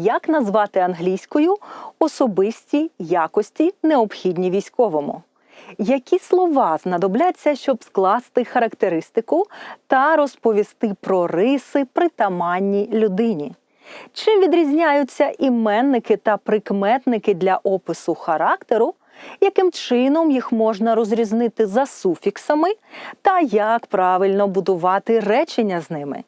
Як назвати англійською особисті якості, необхідні військовому? Які слова знадобляться, щоб скласти характеристику та розповісти про риси, притаманні людині? Чим відрізняються іменники та прикметники для опису характеру? Яким чином їх можна розрізнити за суфіксами, та як правильно будувати речення з ними?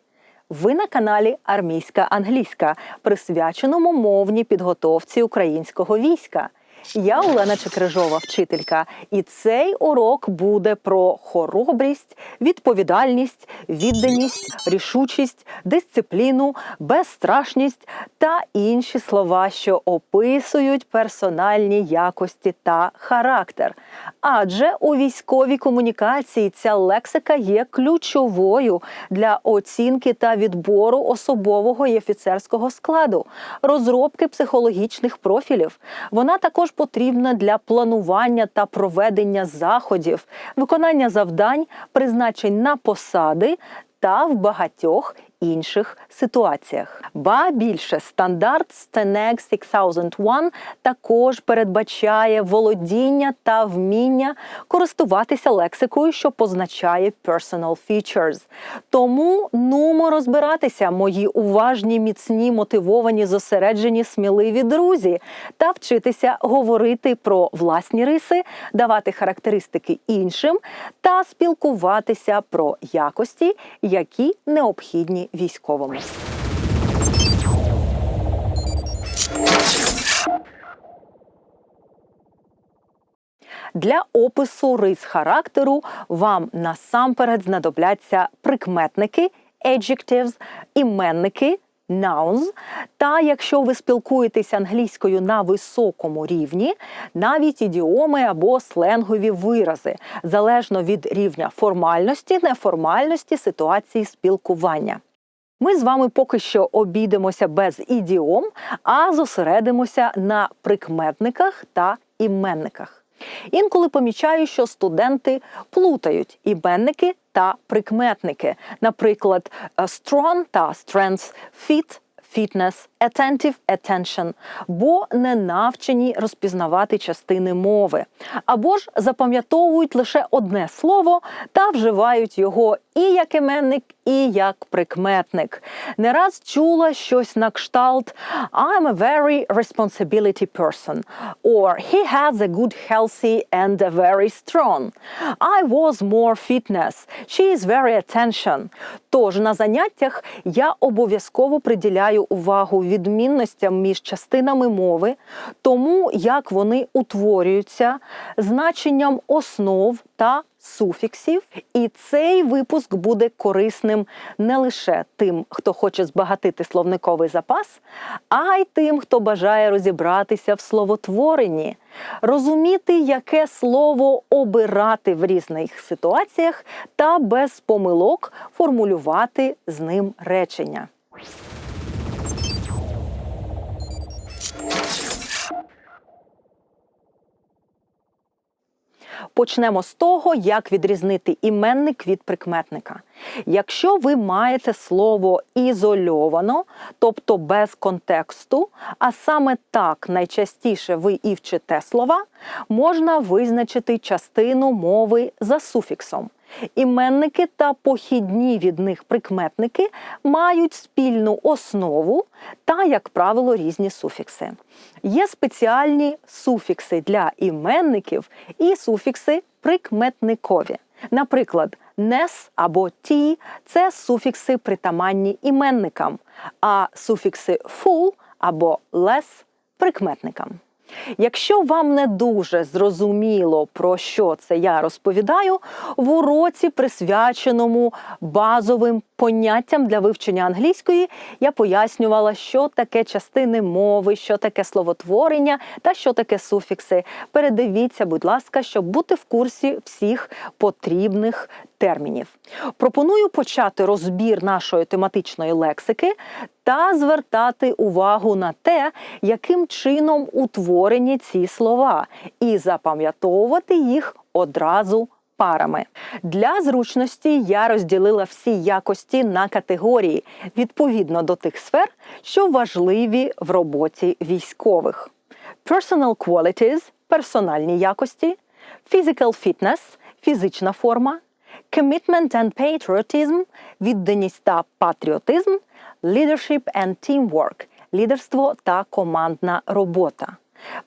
Ви на каналі Армійська Англійська, присвяченому мовній підготовці українського війська. Я Олена Чекрижова, вчителька, і цей урок буде про хоробрість, відповідальність, відданість, рішучість, дисципліну, безстрашність та інші слова, що описують персональні якості та характер. Адже у військовій комунікації ця лексика є ключовою для оцінки та відбору особового і офіцерського складу, розробки психологічних профілів. Вона також потрібна для планування та проведення заходів, виконання завдань, призначень на посади та в багатьох інших ситуаціях. Ба більше стандарт Steneg 6001 також передбачає володіння та вміння користуватися лексикою, що позначає personal features. Тому нумо розбиратися, мої уважні, міцні, мотивовані, зосереджені, сміливі друзі, та вчитися говорити про власні риси, давати характеристики іншим та спілкуватися про якості, які необхідні військовому. Для опису рис характеру вам насамперед знадобляться прикметники, adjectives, іменники. Nouns. Та якщо ви спілкуєтеся англійською на високому рівні, навіть ідіоми або сленгові вирази, залежно від рівня формальності, неформальності ситуації спілкування. Ми з вами поки що обійдемося без ідіом, а зосередимося на прикметниках та іменниках. Інколи помічаю, що студенти плутають іменники та прикметники, наприклад, е, strong та strength, fit, fitness, attentive, attention, бо не навчені розпізнавати частини мови, або ж запам'ятовують лише одне слово та вживають його і як іменник, і як прикметник. Не раз чула щось на кшталт I'm a very responsibility person or he has a good healthy and a very strong. I was more fitness. She is very attention. Тож на заняттях я обов'язково приділяю увагу відмінностям між частинами мови, тому як вони утворюються, значенням основ та суфіксів, і цей випуск буде корисним не лише тим, хто хоче збагатити словниковий запас, а й тим, хто бажає розібратися в словотворенні, розуміти, яке слово обирати в різних ситуаціях, та без помилок формулювати з ним речення. Почнемо з того, як відрізнити іменник від прикметника. Якщо ви маєте слово ізольовано, тобто без контексту, а саме так найчастіше ви і вчите слова, можна визначити частину мови за суфіксом. Іменники та похідні від них прикметники мають спільну основу та, як правило, різні суфікси. Є спеціальні суфікси для іменників і суфікси прикметникові. Наприклад, нес або ті це суфікси притаманні іменникам, а суфікси full або less прикметникам. Якщо вам не дуже зрозуміло, про що це я розповідаю, в уроці, присвяченому базовим поняттям для вивчення англійської, я пояснювала, що таке частини мови, що таке словотворення та що таке суфікси. Передивіться, будь ласка, щоб бути в курсі всіх потрібних термінів. Пропоную почати розбір нашої тематичної лексики та звертати увагу на те, яким чином утворені ці слова, і запам'ятовувати їх одразу парами. Для зручності я розділила всі якості на категорії відповідно до тих сфер, що важливі в роботі військових: Personal qualities персональні якості, Physical fitness фізична форма, Commitment and patriotism відданість та патріотизм, Leadership and teamwork лідерство та командна робота.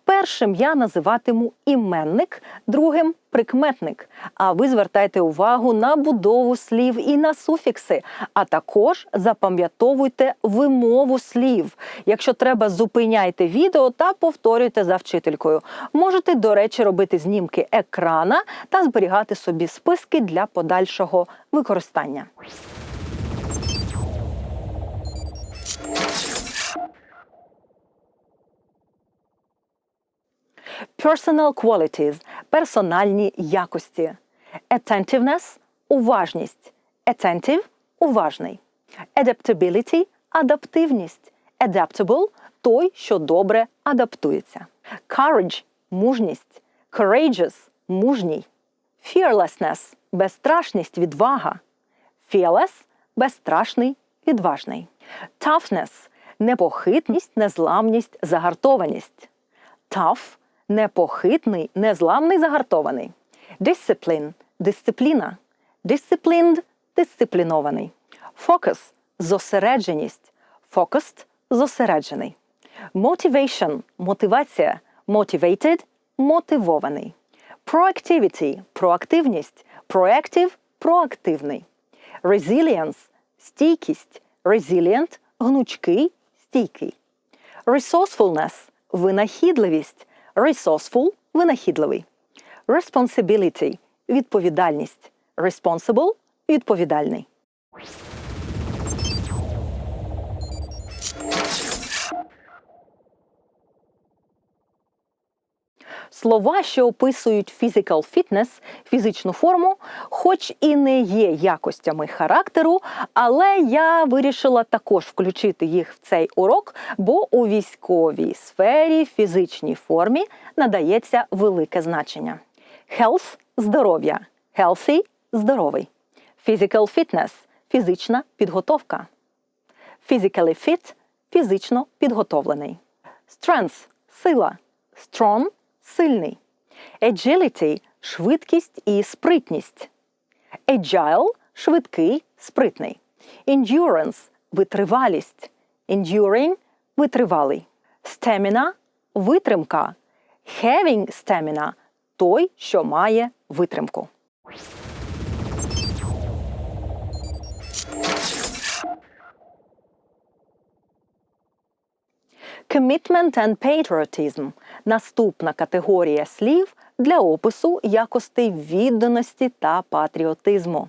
Першим я називатиму іменник, другим прикметник. А ви звертайте увагу на будову слів і на суфікси, а також запам'ятовуйте вимову слів. Якщо треба, зупиняйте відео та повторюйте за вчителькою. Можете, до речі, робити знімки екрана та зберігати собі списки для подальшого використання. Personal qualities персональні якості. Attentiveness уважність. Attentive уважний. Adaptability адаптивність. Adaptable той, що добре адаптується. Courage мужність. Courageous мужній. Fearlessness безстрашність, відвага. Fearless безстрашний, відважний. Toughness непохитність, незламність, загартованість. Tough непохитний, незламний, загартований. Discipline – дисципліна. Disciplined – дисциплінований. Focus – зосередженість. Focused – зосереджений. Motivation – мотивація. Motivated – мотивований. Proactivity – проактивність. Proactive – проактивний. Resilience – стійкість. Resilient – гнучкий, стійкий. Resourcefulness – винахідливість. Resourceful – винахідливий. Responsibility – відповідальність. Responsible – відповідальний. Слова, що описують physical fitness, фізичну форму, хоч і не є якостями характеру, але я вирішила також включити їх в цей урок, бо у військовій сфері фізичній формі надається велике значення. Health – здоров'я, healthy – здоровий. Physical fitness – фізична підготовка. Physically fit – фізично підготовлений. Strength – сила. Strong – сильний. Agility – швидкість і спритність. Agile – швидкий, спритний. Endurance – витривалість. Enduring – витривалий. Stamina – витримка. Having stamina – той, що має витримку. Commitment and patriotism – наступна категорія слів для опису якостей відданості та патріотизму.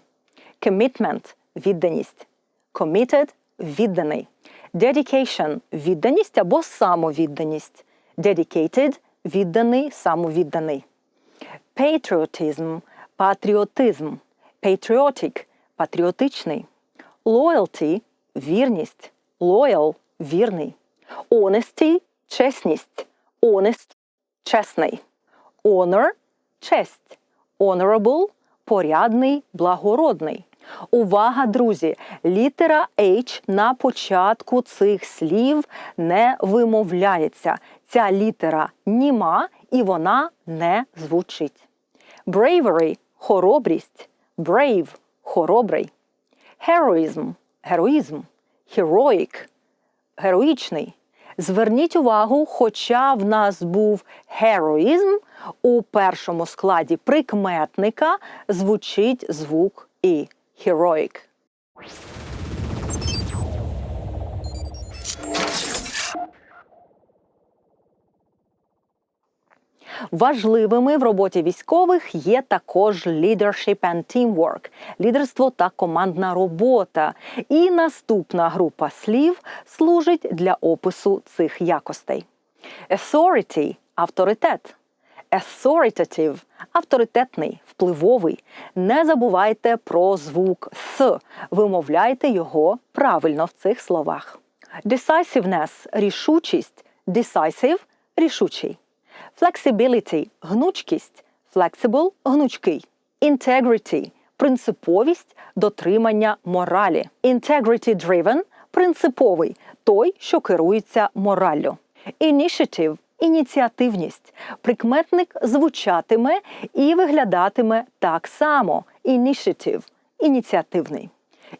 Commitment – відданість. Committed – відданий. Dedication – відданість або самовідданість. Dedicated – відданий, самовідданий. Patriotism – патріотизм. Patriotic – патріотичний. Loyalty – вірність. Loyal – вірний. Honesty – чесність. Honest – чесний. Honor – честь. Honorable – порядний, благородний. Увага, друзі! Літера H на початку цих слів не вимовляється. Ця літера німа і вона не звучить. Bravery – хоробрість. Brave – хоробрий. Heroism – героїзм. Heroic – героїчний. Зверніть увагу, хоча в нас був героїзм, у першому складі прикметника звучить звук і heroic. Важливими в роботі військових є також leadership and teamwork – лідерство та командна робота. І наступна група слів служить для опису цих якостей. Authority – авторитет. Authoritative – авторитетний, впливовий. Не забувайте про звук С. Вимовляйте його правильно в цих словах. Decisiveness – рішучість. Decisive – рішучий. Flexibility – гнучкість. Flexible – гнучкий. Integrity – принциповість дотримання моралі. Integrity driven – принциповий той, що керується мораллю. Initiative – ініціативність. Прикметник звучатиме і виглядатиме так само. Initiative – ініціативний.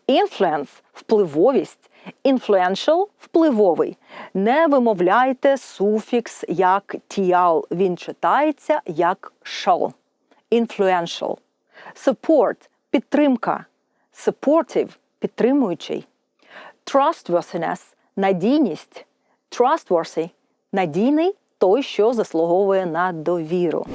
Influence – впливовість. Influential – впливовий. Не вимовляйте суфікс як тіал. Він читається як shall. Influential. Support – підтримка. Supportive – підтримуючий. Trustworthiness – надійність. Trustworthy – надійний той, що заслуговує на довіру.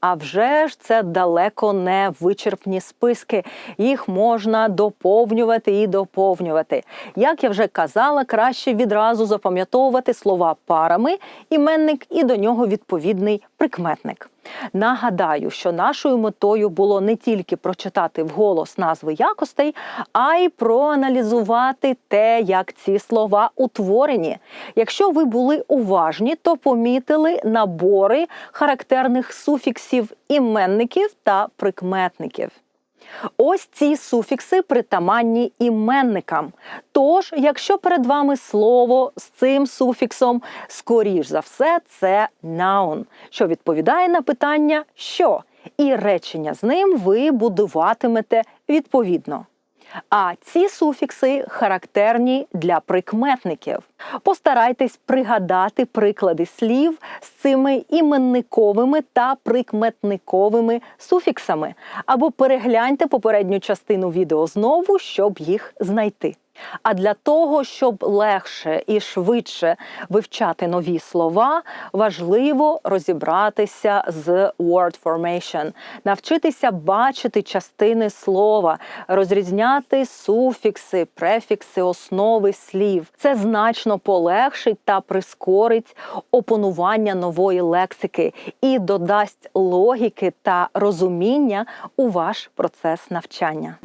А вже ж це далеко не вичерпні списки. Їх можна доповнювати і доповнювати. Як я вже казала, краще відразу запам'ятовувати слова парами, іменник і до нього відповідний прикметник. Нагадаю, що нашою метою було не тільки прочитати вголос назви якостей, а й проаналізувати те, як ці слова утворені. Якщо ви були уважні, то помітили набори характерних суфіксів іменників та прикметників. Ось ці суфікси притаманні іменникам. Тож, якщо перед вами слово з цим суфіксом, скоріш за все, це noun, що відповідає на питання що, і речення з ним ви будуватимете відповідно. А ці суфікси характерні для прикметників. Постарайтесь пригадати приклади слів з цими іменниковими та прикметниковими суфіксами, або перегляньте попередню частину відео знову, щоб їх знайти. А для того, щоб легше і швидше вивчати нові слова, важливо розібратися з word formation, навчитися бачити частини слова, розрізняти суфікси, префікси, основи слів. Це значно полегшить та прискорить опанування нової лексики і додасть логіки та розуміння у ваш процес навчання.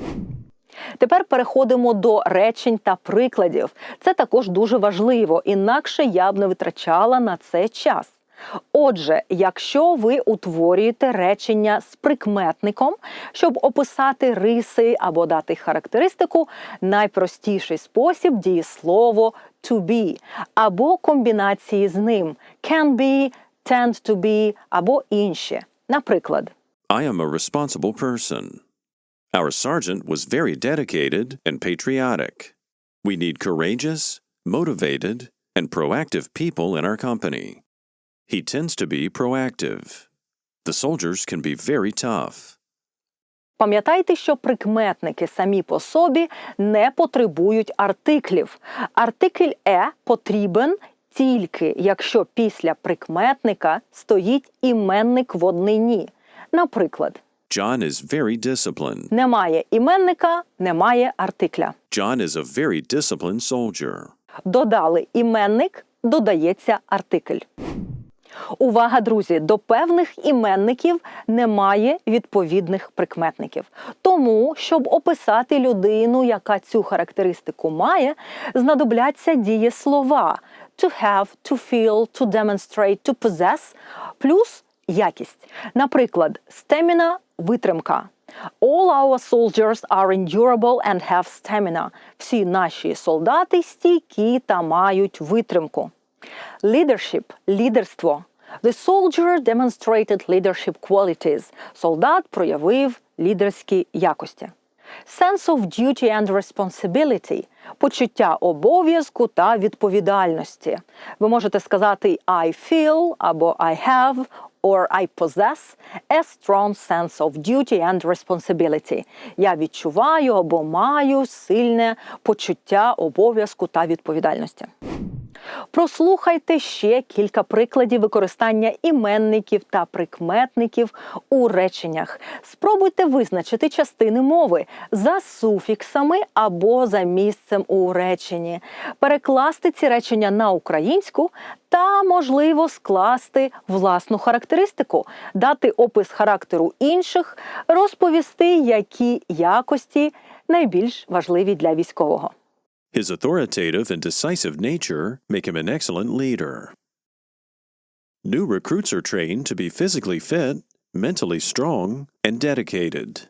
Тепер переходимо до речень та прикладів. Це також дуже важливо, інакше я б не витрачала на це час. Отже, якщо ви утворюєте речення з прикметником, щоб описати риси або дати характеристику, найпростіший спосіб дієслово to be або комбінації з ним can be, tend to be або інші. Наприклад, I am a responsible person. Our sergeant was very dedicated and patriotic. We need courageous, motivated, and proactive people in our company. He tends to be proactive. The soldiers can be very tough. Пам'ятайте, що прикметники самі по собі не потребують артиклів. Артикль е потрібен тільки якщо після прикметника стоїть іменник в однині. Наприклад, John is very disciplined. немає іменника, немає артикля. John is a very disciplined soldier. Додали іменник, додається артикль. Увага, друзі! До певних іменників немає відповідних прикметників. Тому, щоб описати людину, яка цю характеристику має, знадобляться дієслова to have, to feel, to demonstrate, to possess, плюс якість. Наприклад, stamina – витримка. All our soldiers are endurable and have stamina. Всі наші солдати стійкі та мають витримку. Leadership – лідерство. The soldier demonstrated leadership qualities. Солдат проявив лідерські якості. Sense of duty and responsibility – почуття обов'язку та відповідальності. Ви можете сказати I feel або I have or I possess a strong sense of duty and responsibility. Я відчуваю або маю сильне почуття обов'язку та відповідальності. Прослухайте ще кілька прикладів використання іменників та прикметників у реченнях. Спробуйте визначити частини мови за суфіксами або за місцем у реченні, перекласти ці речення на українську та, можливо, скласти власну характеристику, дати опис характеру інших, розповісти, які якості найбільш важливі для військового. His authoritative and decisive nature make him an excellent leader. New recruits are trained to be physically fit, mentally strong, and dedicated.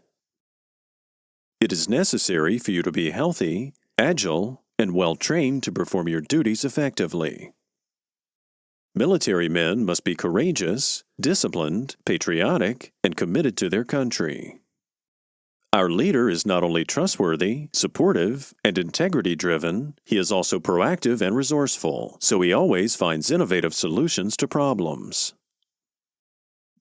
It is necessary for you to be healthy, agile, and well trained to perform your duties effectively. Military men must be courageous, disciplined, patriotic, and committed to their country. Our leader is not only trustworthy, supportive, and integrity driven, he is also proactive and resourceful, so he always finds innovative solutions to problems.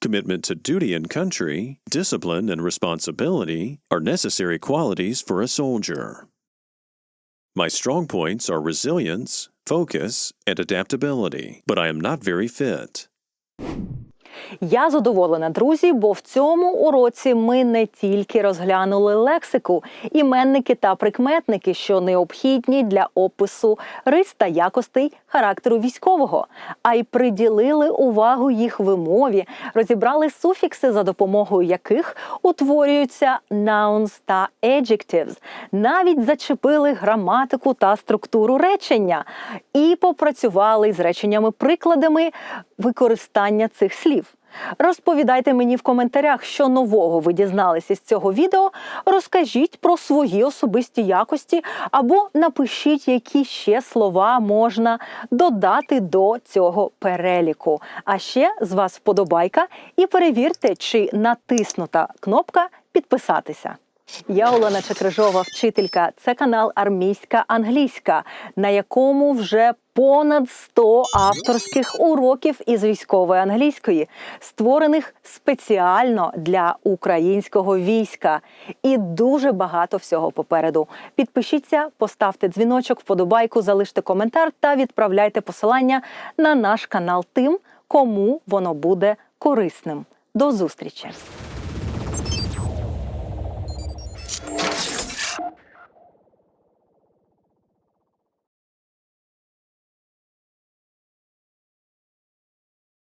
Commitment to duty and country, discipline, and responsibility are necessary qualities for a soldier. My strong points are resilience, focus, and adaptability, but I am not very fit. Я задоволена, друзі, бо в цьому уроці ми не тільки розглянули лексику, іменники та прикметники, що необхідні для опису рис та якостей характеру військового, а й приділили увагу їх вимові, розібрали суфікси, за допомогою яких утворюються nouns та adjectives, навіть зачепили граматику та структуру речення і попрацювали з реченнями-прикладами використання цих слів. Розповідайте мені в коментарях, що нового ви дізналися з цього відео. Розкажіть про свої особисті якості або напишіть, які ще слова можна додати до цього переліку. А ще з вас вподобайка і перевірте, чи натиснута кнопка підписатися. Я Олена Чекрижова, вчителька. Це канал Армійська англійська, на якому вже понад 100 авторських уроків із військової англійської, створених спеціально для українського війська. І дуже багато всього попереду. Підпишіться, поставте дзвіночок, вподобайку, залиште коментар та відправляйте посилання на наш канал тим, кому воно буде корисним. До зустрічі!